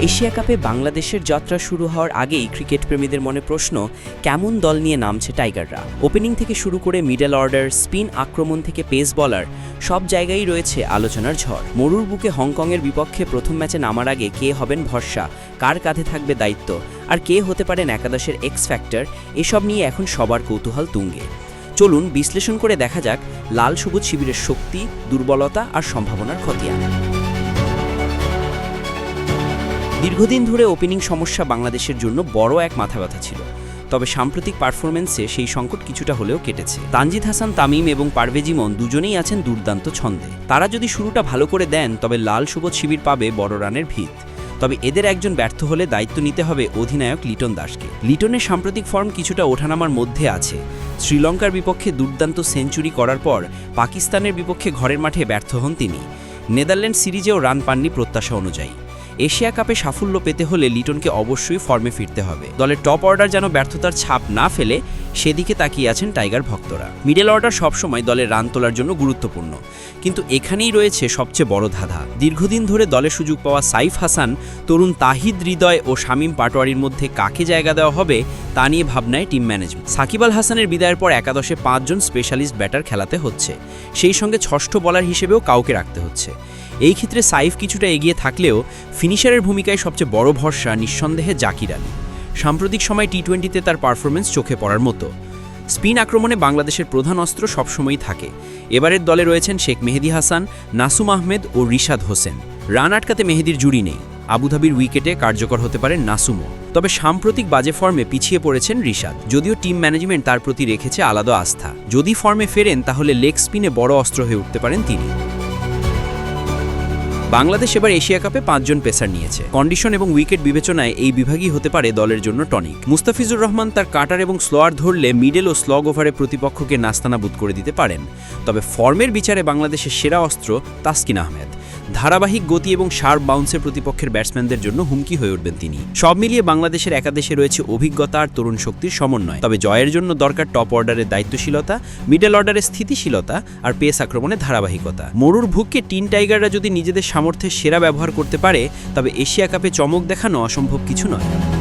Asia কাপে বাংলাদেশের যাত্রা শুরু হওয়ার আগেই ক্রিকেট প্রেমীদের মনে প্রশ্ন, কেমন দল নিয়ে নামছে টাইগাররা? ওপেনিং থেকে শুরু করে মিডল অর্ডার স্পিন আক্রমণ থেকে পেস বলার সব জায়গায় রয়েছে আলোচনার ঝড়। মরুর বুকে হংকংয়ের বিপক্ষে প্রথম ম্যাচে নামার আগে কে হবেন ভরসা? কার কাঁধে থাকবে দায়িত্ব? আর কে হতে পারেন একাদশের এক্স ফ্যাক্টর এসব নিয়ে এখন সবার কৌতূহল তুঙ্গে। চলুন বিশ্লেষণ করে দেখা যাক লাল সবুজ শিবিরের শক্তি, দুর্বলতা আর সম্ভাবনার খতিয়ান। দীর্ঘদিন ধরে ওপেনিং সমস্যা বাংলাদেশের জন্য বড় এক মাথা ব্যথা ছিল। তবে সাম্প্রতিক পারফরমেন্সে সেই সংকট কিছুটা হলেও কেটেছে। তানজিদ হাসান, তামিম এবং পারভেজ ইমন দুজনেই আছেন দুর্দান্ত ছন্দে। তারা যদি শুরুটা ভালো করে দেন, তবে লাল সবুজ শিবির পাবে বড় রানের ভিত। তবে এদের একজন ব্যর্থ হলে দায়িত্ব নিতে হবে অধিনায়ক লিটন দাসকে। লিটনের সাম্প্রতিক ফর্ম কিছুটা ওঠানামার মধ্যে আছে। শ্রীলঙ্কার বিপক্ষে দুর্দান্ত সেঞ্চুরি করার পর পাকিস্তানের বিপক্ষে ঘরের মাঠে ব্যর্থ হন তিনি। নেদারল্যান্ড সিরিজেও রান পাননি প্রত্যাশা অনুযায়ী। এশিয়া কাপে সাফল্য পেতে হলে লিটনকে অবশ্যই ফর্মে ফিরতে হবে। দলের টপ অর্ডার যেন ব্যর্থতার ছাপ না ফেলে, সেদিকে তাকিয়ে আছেন টাইগার ভক্তরা। মিডল অর্ডার সবসময় দলের রান তোলার জন্য গুরুত্বপূর্ণ, কিন্তু এখানেই রয়েছে সবচেয়ে বড় ধাঁধা। দীর্ঘদিন ধরে দলে সুযোগ পাওয়া সাইফ হাসান, তরুণ তাহিদ হৃদয় ও শামীম পাটোয়ারির মধ্যে কাকে জায়গা দেওয়া হবে, তা নিয়ে ভাবনায় টিম ম্যানেজমেন্ট। সাকিব আল হাসানের বিদায়ের পর একাদশে পাঁচজন স্পেশালিস্ট ব্যাটার খেলাতে হচ্ছে। সেই সঙ্গে ষষ্ঠ বলার হিসেবেও কাউকে রাখতে হচ্ছে। এই ক্ষেত্রে সাইফ কিছুটা এগিয়ে থাকলেও ফিনিশারের ভূমিকায় সবচেয়ে বড় ভরসা নিঃসন্দেহে জাকির আলী। সাম্প্রতিক সময় টি টোয়েন্টিতে তার পারফরমেন্স চোখে পড়ার মতো। স্পিন আক্রমণে বাংলাদেশের প্রধান অস্ত্র সবসময়ই থাকে। এবারের দলে রয়েছেন শেখ মেহেদি হাসান, নাসুম আহমেদ ও রিশাদ হোসেন। রান আটকাতে মেহেদির জুড়ি নেই। আবুধাবির উইকেটে কার্যকর হতে পারেন নাসুমও। তবে সাম্প্রতিক বাজে ফর্মে পিছিয়ে পড়েছেন রিশাদ। যদিও টিম ম্যানেজমেন্ট তার প্রতি রেখেছে আলাদা আস্থা। যদি ফর্মে ফেরেন, তাহলে লেগ স্পিনে বড় অস্ত্র হয়ে উঠতে পারেন তিনি। বাংলাদেশ এবার এশিয়া কাপে পাঁচজন পেসার নিয়েছে। কন্ডিশন এবং উইকেট বিবেচনায় এই বিভাগই হতে পারে দলের জন্য টনিক। মুস্তাফিজুর রহমান তার কাটার এবং স্লোয়ার ধরলে মিডল ও স্লগ ওভারে প্রতিপক্ষকে নাস্তানাবুদ করে দিতে পারেন। তবে ফর্মের বিচারে বাংলাদেশের সেরা অস্ত্র তাসকিন আহমেদ। ধারাবাহিক গতি এবং শার্প বাউন্সের প্রতিপক্ষের ব্যাটসম্যানদের জন্য হুমকি হয়ে উঠবেন তিনি। সব মিলিয়ে বাংলাদেশের একাদেশে রয়েছে অভিজ্ঞতা আর তরুণ শক্তির সমন্বয়। তবে জয়ের জন্য দরকার টপ অর্ডারের দায়িত্বশীলতা, মিডল অর্ডারের স্থিতিশীলতা আর পেস আক্রমণে ধারাবাহিকতা। মরুর ভুককে টিন টাইগাররা যদি নিজেদের সামর্থ্যের সেরা ব্যবহার করতে পারে, তবে এশিয়া কাপে চমক দেখানো অসম্ভব কিছু নয়।